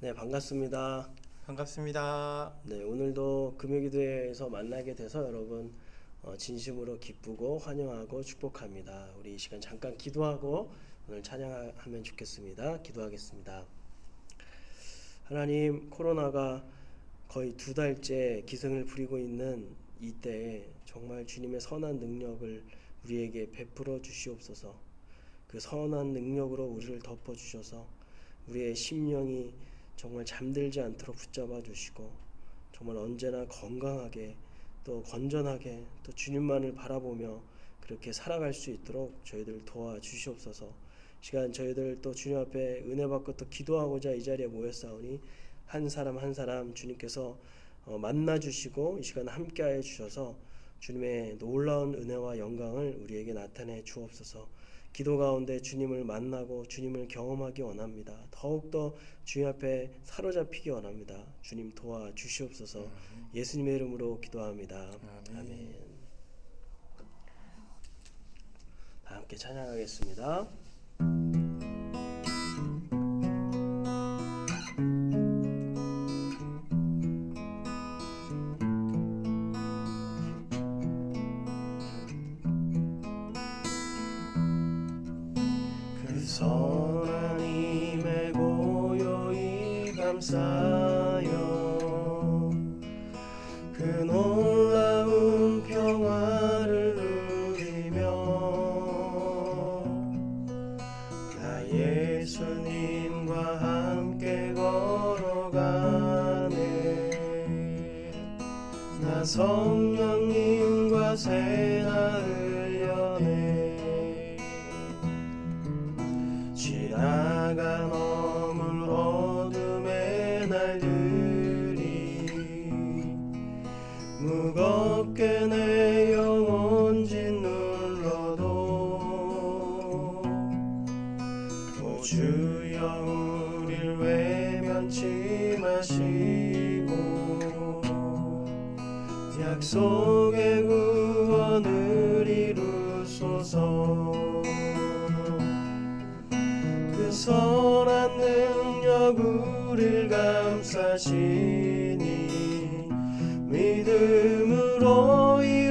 네, 반갑습니다. 반갑습니다. 네, 오늘도 금요기도회에서 만나게 돼서 여러분 어, 진심으로 기쁘고 환영하고 축복합니다. 우리 이 시간 잠깐 기도하고 오늘 찬양하면 좋겠습니다. 기도하겠습니다. 하나님, 코로나가 거의 두 달째 기승을 부리고 있는 이때에 정말 주님의 선한 능력을 우리에게 베풀어 주시옵소서. 그 선한 능력으로 우리를 덮어 주셔서 우리의 심령이 정말 잠들지 않도록 붙잡아 주시고 정말 언제나 건강하게 또 건전하게 또 주님만을 바라보며 그렇게 살아갈 수 있도록 저희들 도와 주시옵소서. 시간 저희들 또 주님 앞에 은혜 받고 또 기도하고자 이 자리에 모였사오니 한 사람 한 사람 주님께서 어, 만나 주시고 이 시간 함께하여 주셔서 주님의 놀라운 은혜와 영광을 우리에게 나타내 주옵소서. 기도 가운데 주님을 만나고 주님을 경험하기 원합니다. 더욱더 주님 앞에 사로잡히기 원합니다. 주님 도와 주시옵소서. 예수님의 이름으로 기도합니다. 아멘. 아멘. 다 함께 찬양하겠습니다. 선한 능력 우릴 감싸시니 믿음으로 일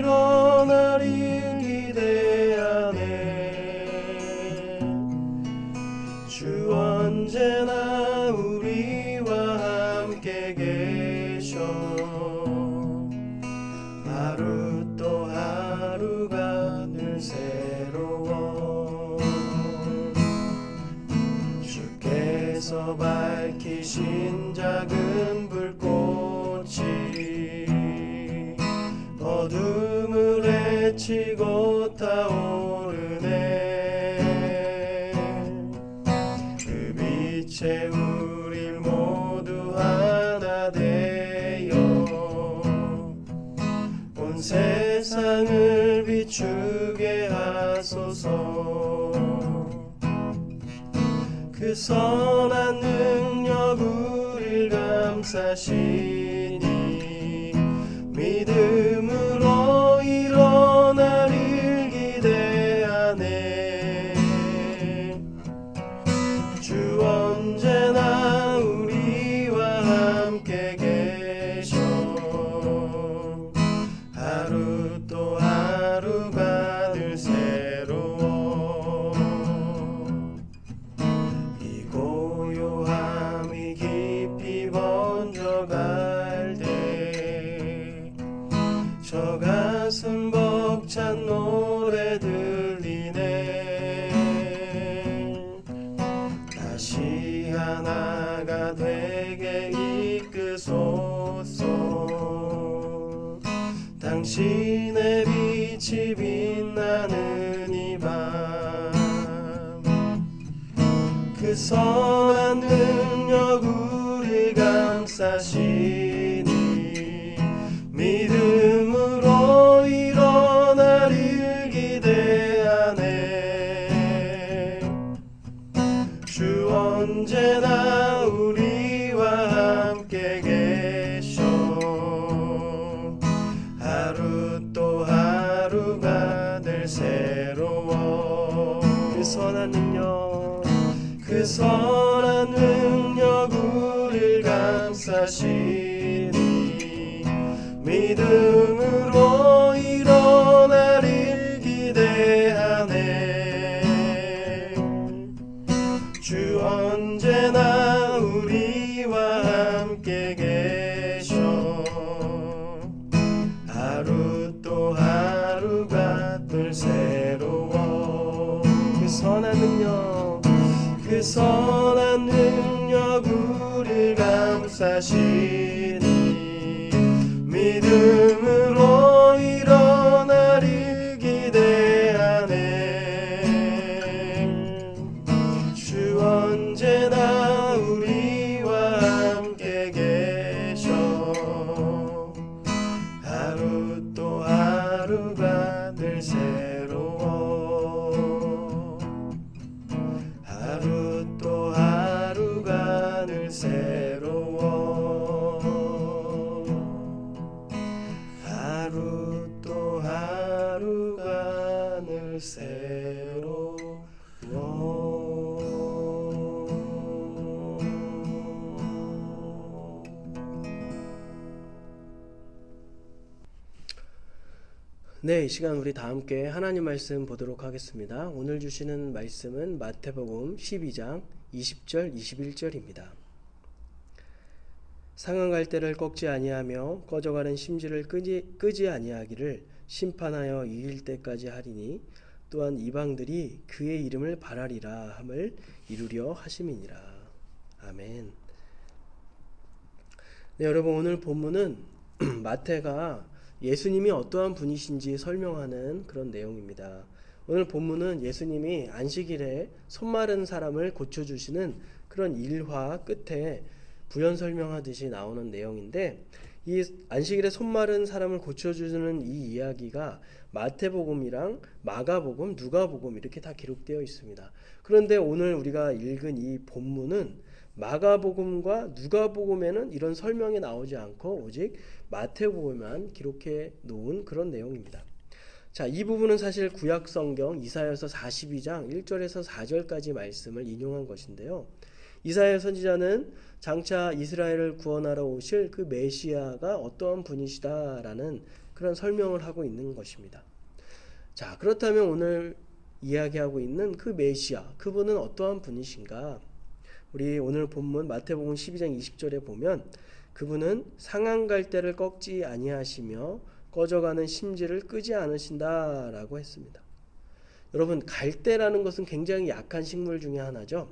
빛에 우릴 모두 하나 되어 온 세상을 비추게 하소서. 그 선한 능력 우릴 감싸시니 믿음 번져갈 때 저 가슴 벅찬 노래 들리네. 다시 하나가 되게 이끄소서. 당신의 빛이 빛나는 이밤그 선한 감싸시니 믿음으로 일어나릴 기대하네. 주 언제나 우리와 함께 계셔. 하루 또 하루가 늘 새로워. 그 선한 능력 그 선 믿 네, 이 시간 우리 다 함께 하나님 말씀 보도록 하겠습니다. 오늘 주시는 말씀은 마태복음 12장 20절 21절입니다. 상한 갈대를 꺾지 아니하며 꺼져가는 심지를 끄지, 끄지 아니하기를 심판하여 이길 때까지 하리니 또한 이방들이 그의 이름을 바라리라 함을 이루려 하심이니라. 아멘. 네, 여러분 오늘 본문은 마태가 예수님이 어떠한 분이신지 설명하는 그런 내용입니다. 오늘 본문은 예수님이 안식일에 손 마른 사람을 고쳐주시는 그런 일화 끝에 부연 설명하듯이 나오는 내용인데 이 안식일에 손 마른 사람을 고쳐주는 이 이야기가 마태복음이랑 마가복음, 누가복음 이렇게 다 기록되어 있습니다. 그런데 오늘 우리가 읽은 이 본문은 마가복음과 누가복음에는 이런 설명이 나오지 않고 오직 마태복음만 기록해 놓은 그런 내용입니다. 자, 이 부분은 사실 구약 성경 이사야서 42장 1절에서 4절까지 말씀을 인용한 것인데요. 이사야 선지자는 장차 이스라엘을 구원하러 오실 그 메시아가 어떠한 분이시다라는 그런 설명을 하고 있는 것입니다. 자, 그렇다면 오늘 이야기하고 있는 그 메시아, 그분은 어떠한 분이신가? 우리 오늘 본문 마태복음 12장 20절에 보면 그분은 상한 갈대를 꺾지 아니하시며 꺼져가는 심지를 끄지 않으신다라고 했습니다. 여러분 갈대라는 것은 굉장히 약한 식물 중에 하나죠.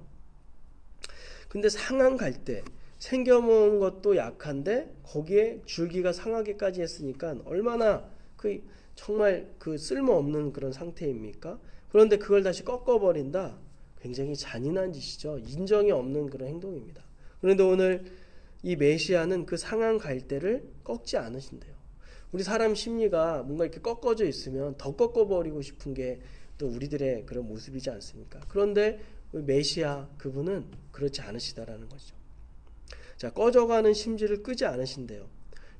근데 상한 갈대 생겨먹은 것도 약한데 거기에 줄기가 상하게까지 했으니까 얼마나 그 정말 그 쓸모없는 그런 상태입니까? 그런데 그걸 다시 꺾어버린다. 굉장히 잔인한 짓이죠. 인정이 없는 그런 행동입니다. 그런데 오늘 이 메시아는 그 상한 갈대를 꺾지 않으신대요. 우리 사람 심리가 뭔가 이렇게 꺾어져 있으면 더 꺾어버리고 싶은 게 또 우리들의 그런 모습이지 않습니까? 그런데 메시아 그분은 그렇지 않으시다라는 거죠. 자, 꺼져가는 심지를 끄지 않으신대요.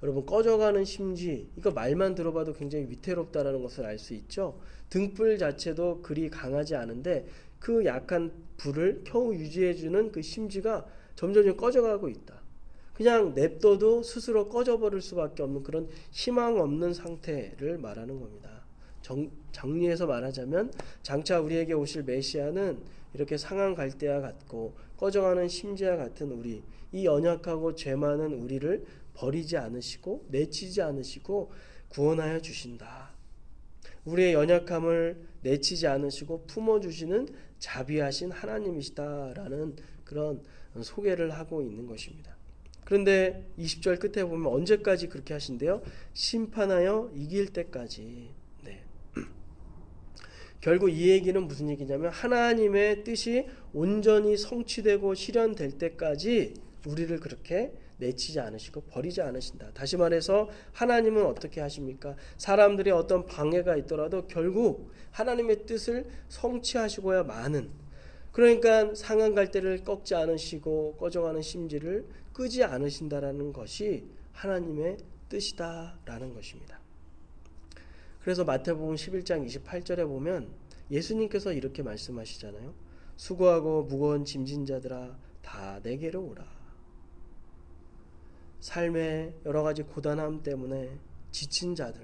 여러분 꺼져가는 심지 이거 말만 들어봐도 굉장히 위태롭다라는 것을 알 수 있죠. 등불 자체도 그리 강하지 않은데 그 약한 불을 겨우 유지해주는 그 심지가 점점 꺼져가고 있다. 그냥 냅둬도 스스로 꺼져버릴 수밖에 없는 그런 희망 없는 상태를 말하는 겁니다. 정, 정리해서 말하자면 장차 우리에게 오실 메시아는 이렇게 상한 갈대와 같고 꺼져가는 심지와 같은 우리 이 연약하고 죄 많은 우리를 버리지 않으시고 내치지 않으시고 구원하여 주신다. 우리의 연약함을 내치지 않으시고 품어주시는 자비하신 하나님이시다라는 그런 소개를 하고 있는 것입니다. 그런데 20절 끝에 보면 언제까지 그렇게 하신대요? 심판하여 이길 때까지. 네. 결국 이 얘기는 무슨 얘기냐면 하나님의 뜻이 온전히 성취되고 실현될 때까지 우리를 그렇게 내치지 않으시고 버리지 않으신다. 다시 말해서 하나님은 어떻게 하십니까? 사람들이 어떤 방해가 있더라도 결국 하나님의 뜻을 성취하시고야 마는 그러니까 상한 갈대를 꺾지 않으시고 꺼져가는 심지를 끄지 않으신다라는 것이 하나님의 뜻이다라는 것입니다. 그래서 마태복음 11장 28절에 보면 예수님께서 이렇게 말씀하시잖아요. 수고하고 무거운 짐진 자들아 다 내게로 오라. 삶의 여러 가지 고단함 때문에 지친 자들,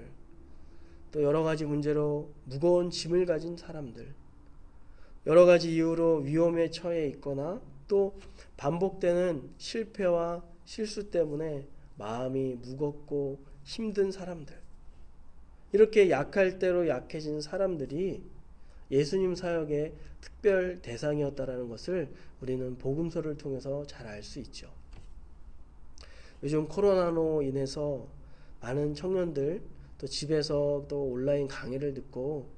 또 여러 가지 문제로 무거운 짐을 가진 사람들, 여러 가지 이유로 위험에 처해 있거나 또 반복되는 실패와 실수 때문에 마음이 무겁고 힘든 사람들. 이렇게 약할 대로 약해진 사람들이 예수님 사역의 특별 대상이었다라는 것을 우리는 복음서를 통해서 잘 알 수 있죠. 요즘 코로나로 인해서 많은 청년들 또 집에서 또 온라인 강의를 듣고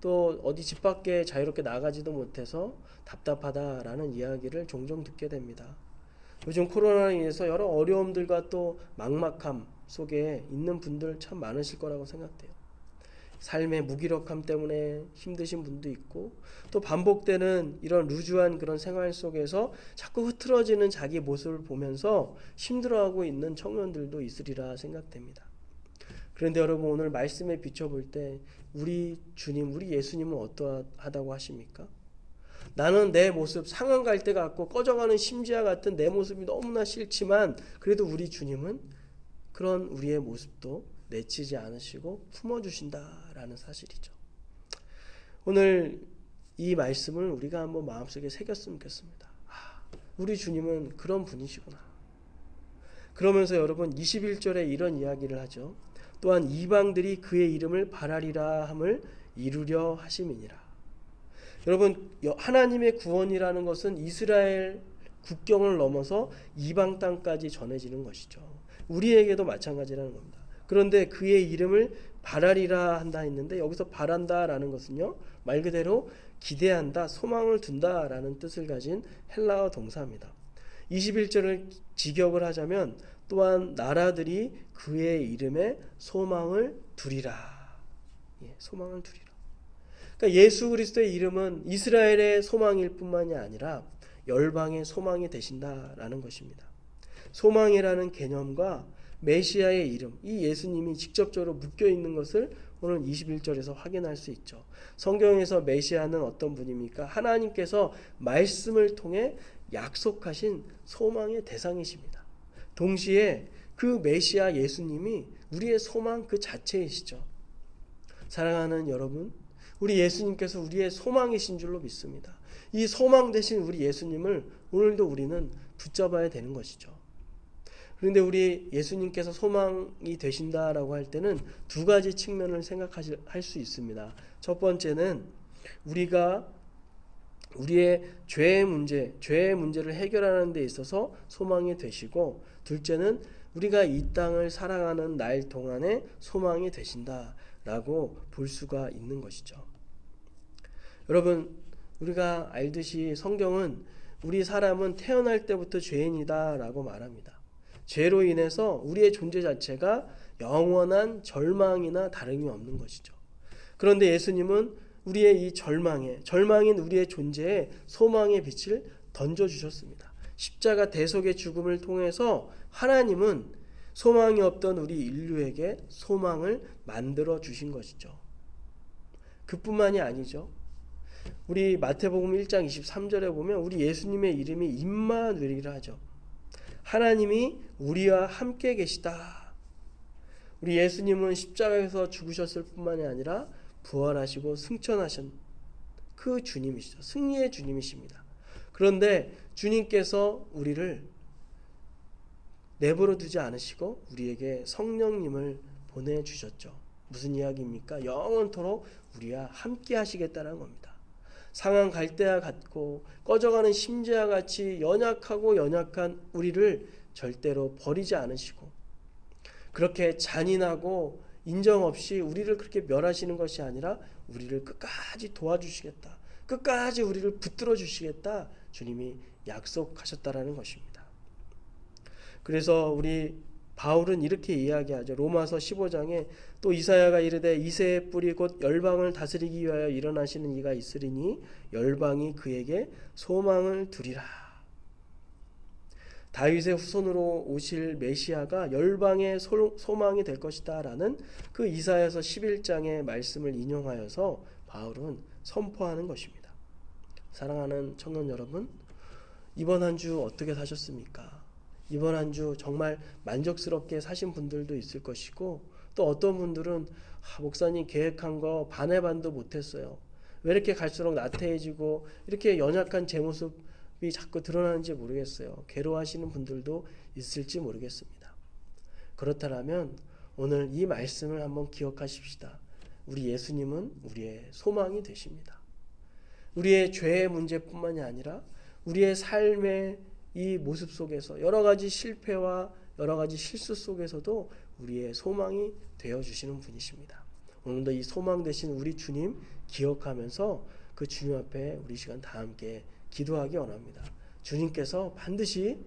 또 어디 집 밖에 자유롭게 나가지도 못해서 답답하다라는 이야기를 종종 듣게 됩니다. 요즘 코로나로 인해서 여러 어려움들과 또 막막함 속에 있는 분들 참 많으실 거라고 생각돼요. 삶의 무기력함 때문에 힘드신 분도 있고 또 반복되는 이런 루즈한 그런 생활 속에서 자꾸 흐트러지는 자기 모습을 보면서 힘들어하고 있는 청년들도 있으리라 생각됩니다. 그런데 여러분 오늘 말씀에 비춰볼 때 우리 주님, 우리 예수님은 어떠하다고 하십니까? 나는 내 모습 상한 갈때 같고 꺼져가는 심지와 같은 내 모습이 너무나 싫지만 그래도 우리 주님은 그런 우리의 모습도 내치지 않으시고 품어주신다라는 사실이죠. 오늘 이 말씀을 우리가 한번 마음속에 새겼으면 좋겠습니다. 아, 우리 주님은 그런 분이시구나. 그러면서 여러분 21절에 이런 이야기를 하죠. 또한 이방들이 그의 이름을 바라리라 함을 이루려 하심이니라. 여러분 하나님의 구원이라는 것은 이스라엘 국경을 넘어서 이방 땅까지 전해지는 것이죠. 우리에게도 마찬가지라는 겁니다. 그런데 그의 이름을 바라리라 한다 했는데 여기서 바란다라는 것은요 말 그대로 기대한다, 소망을 둔다라는 뜻을 가진 헬라어 동사입니다. 21절을 직역을 하자면 또한 나라들이 그의 이름에 소망을 두리라. 예, 소망을 두리라. 그러니까 예수 그리스도의 이름은 이스라엘의 소망일 뿐만이 아니라 열방의 소망이 되신다라는 것입니다. 소망이라는 개념과 메시아의 이름, 이 예수님이 직접적으로 묶여 있는 것을 오늘 21절에서 확인할 수 있죠. 성경에서 메시아는 어떤 분입니까? 하나님께서 말씀을 통해 약속하신 소망의 대상이십니다. 동시에 그 메시아 예수님이 우리의 소망 그 자체이시죠. 사랑하는 여러분, 우리 예수님께서 우리의 소망이신 줄로 믿습니다. 이 소망 대신 우리 예수님을 오늘도 우리는 붙잡아야 되는 것이죠. 그런데 우리 예수님께서 소망이 되신다라고 할 때는 두 가지 측면을 생각할 수 있습니다. 첫 번째는 우리가 우리의 죄의 문제, 죄의 문제를 해결하는 데 있어서 소망이 되시고 둘째는 우리가 이 땅을 살아가는 날 동안에 소망이 되신다라고 볼 수가 있는 것이죠. 여러분, 우리가 알듯이 성경은 우리 사람은 태어날 때부터 죄인이다라고 말합니다. 죄로 인해서 우리의 존재 자체가 영원한 절망이나 다름이 없는 것이죠. 그런데 예수님은 우리의 이 절망에 절망인 우리의 존재에 소망의 빛을 던져 주셨습니다. 십자가 대속의 죽음을 통해서 하나님은 소망이 없던 우리 인류에게 소망을 만들어 주신 것이죠. 그뿐만이 아니죠. 우리 마태복음 1장 23절에 보면 우리 예수님의 이름이 임마누엘이라 하죠. 하나님이 우리와 함께 계시다. 우리 예수님은 십자가에서 죽으셨을 뿐만이 아니라 부활하시고 승천하신 그 주님이시죠. 승리의 주님이십니다. 그런데 주님께서 우리를 내버려 두지 않으시고 우리에게 성령님을 보내주셨죠. 무슨 이야기입니까? 영원토록 우리와 함께 하시겠다는 겁니다. 상한 갈대와 같고 꺼져가는 심지와 같이 연약하고 연약한 우리를 절대로 버리지 않으시고 그렇게 잔인하고 인정 없이 우리를 그렇게 멸하시는 것이 아니라 우리를 끝까지 도와주시겠다. 끝까지 우리를 붙들어 주시겠다. 주님이 약속하셨다라는 것입니다. 그래서 우리 바울은 이렇게 이야기하죠. 로마서 15장에 또 이사야가 이르되 이새의 뿌리 곧 열방을 다스리기 위하여 일어나시는 이가 있으리니 열방이 그에게 소망을 두리라. 다윗의 후손으로 오실 메시아가 열방의 소망이 될 것이다라는 그 이사야서 11장의 말씀을 인용하여서 바울은 선포하는 것입니다. 사랑하는 청년 여러분, 이번 한 주 어떻게 사셨습니까? 이번 한 주 정말 만족스럽게 사신 분들도 있을 것이고 또 어떤 분들은 아, 목사님 계획한 거 반의 반도 못했어요. 왜 이렇게 갈수록 나태해지고 이렇게 연약한 제 모습이 자꾸 드러나는지 모르겠어요. 괴로워하시는 분들도 있을지 모르겠습니다. 그렇다면 오늘 이 말씀을 한번 기억하십시다. 우리 예수님은 우리의 소망이 되십니다. 우리의 죄의 문제뿐만이 아니라 우리의 삶의 이 모습 속에서 여러 가지 실패와 여러 가지 실수 속에서도 우리의 소망이 되어 주시는 분이십니다. 오늘도 이 소망 되신 우리 주님 기억하면서 그 주님 앞에 우리 시간 다 함께 기도하기 원합니다. 주님께서 반드시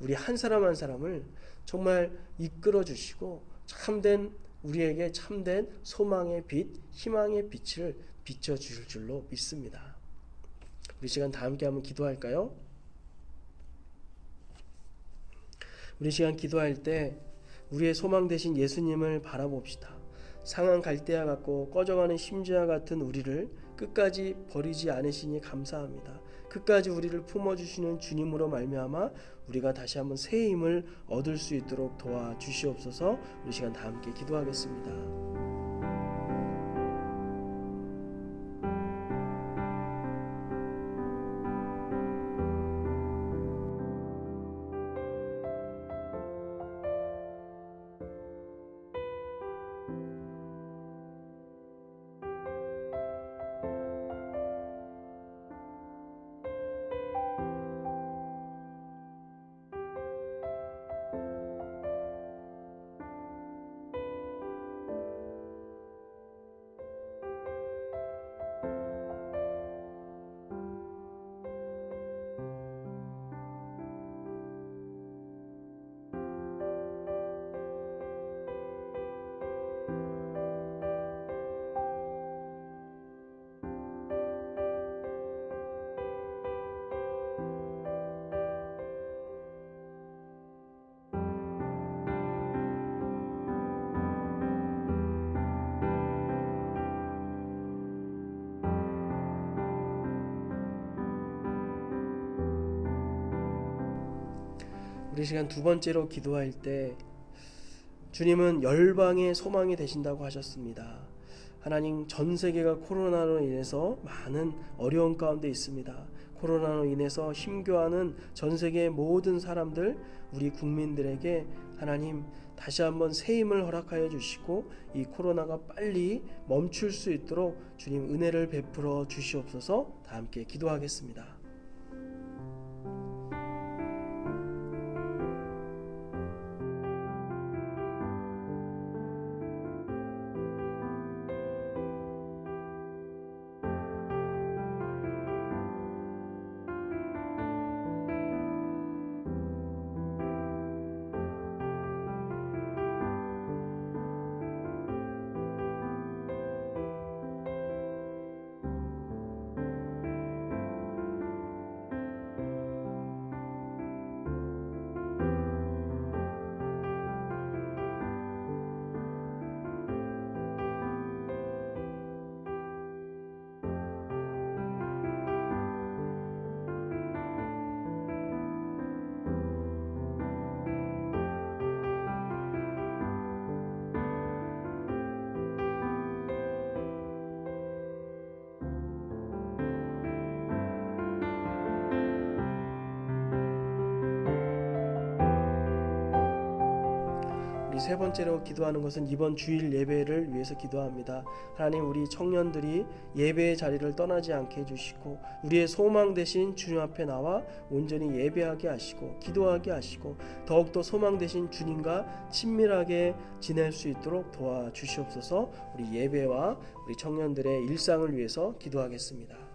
우리 한 사람 한 사람을 정말 이끌어 주시고 참된 우리에게 참된 소망의 빛, 희망의 빛을 비춰 주실 줄로 믿습니다. 우리 시간 다 함께 한번 기도할까요? 우리 시간 기도할 때 우리의 소망 되신 예수님을 바라봅시다. 상한 갈대와 같고 꺼져가는 심지와 같은 우리를 끝까지 버리지 않으시니 감사합니다. 끝까지 우리를 품어주시는 주님으로 말미암아 우리가 다시 한번 새 힘을 얻을 수 있도록 도와 주시옵소서. 우리 시간 다 함께 기도하겠습니다. 우리 시간 두 번째로 기도할 때 주님은 열방의 소망이 되신다고 하셨습니다. 하나님 전 세계가 코로나로 인해서 많은 어려운 가운데 있습니다. 코로나로 인해서 힘겨워하는 전 세계의 모든 사람들 우리 국민들에게 하나님 다시 한번 새 힘을 허락하여 주시고 이 코로나가 빨리 멈출 수 있도록 주님 은혜를 베풀어 주시옵소서 다 함께 기도하겠습니다. 세 번째로 기도하는 것은 이번 주일 예배를 위해서 기도합니다. 하나님 우리 청년들이 예배의 자리를 떠나지 않게 해주시고 우리의 소망 대신 주님 앞에 나와 온전히 예배하게 하시고 기도하게 하시고 더욱더 소망 대신 주님과 친밀하게 지낼 수 있도록 도와주시옵소서 우리 예배와 우리 청년들의 일상을 위해서 기도하겠습니다.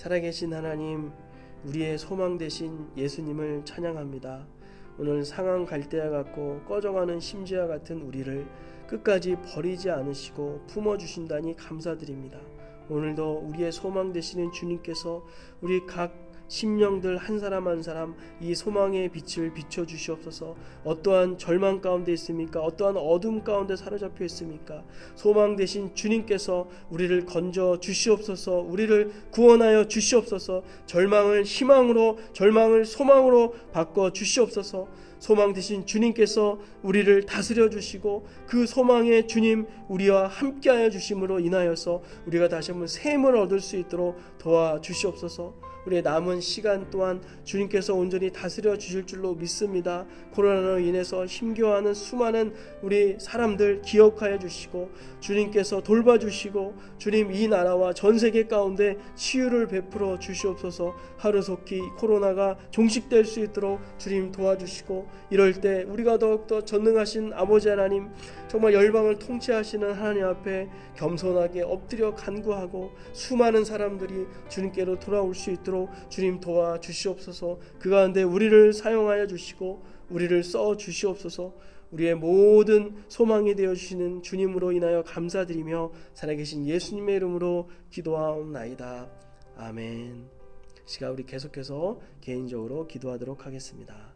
살아계신 하나님, 우리의 소망 되신 예수님을 찬양합니다. 오늘 상황 갈대와 같고 꺼져가는 심지와 같은 우리를 끝까지 버리지 않으시고 품어주신다니 감사드립니다. 오늘도 우리의 소망 되시는 주님께서 우리 각 심령들 한 사람 한 사람 이 소망의 빛을 비춰 주시옵소서. 어떠한 절망 가운데 있습니까? 어떠한 어둠 가운데 사로잡혀 있습니까? 소망 되신 주님께서 우리를 건져 주시옵소서. 우리를 구원하여 주시옵소서. 절망을 희망으로 절망을 소망으로 바꿔 주시옵소서. 소망 되신 주님께서 우리를 다스려 주시고 그 소망의 주님 우리와 함께하여 주심으로 인하여서 우리가 다시 한번 샘을 얻을 수 있도록 도와 주시옵소서. 우리의 남은 시간 또한 주님께서 온전히 다스려 주실 줄로 믿습니다. 코로나로 인해서 힘겨워하는 수많은 우리 사람들 기억하여 주시고 주님께서 돌봐주시고 주님 이 나라와 전 세계 가운데 치유를 베풀어 주시옵소서 하루속히 코로나가 종식될 수 있도록 주님 도와주시고 이럴 때 우리가 더욱더 전능하신 아버지 하나님 정말 열방을 통치하시는 하나님 앞에 겸손하게 엎드려 간구하고 수많은 사람들이 주님께로 돌아올 수 있도록 주님 도와 주시옵소서 그 가운데 우리를 사용하여 주시고 우리를 써 주시옵소서 우리의 모든 소망이 되어 주시는 주님으로 인하여 감사드리며 살아계신 예수님의 이름으로 기도하옵나이다. 아멘. 시간 우리 계속해서 개인적으로 기도하도록 하겠습니다.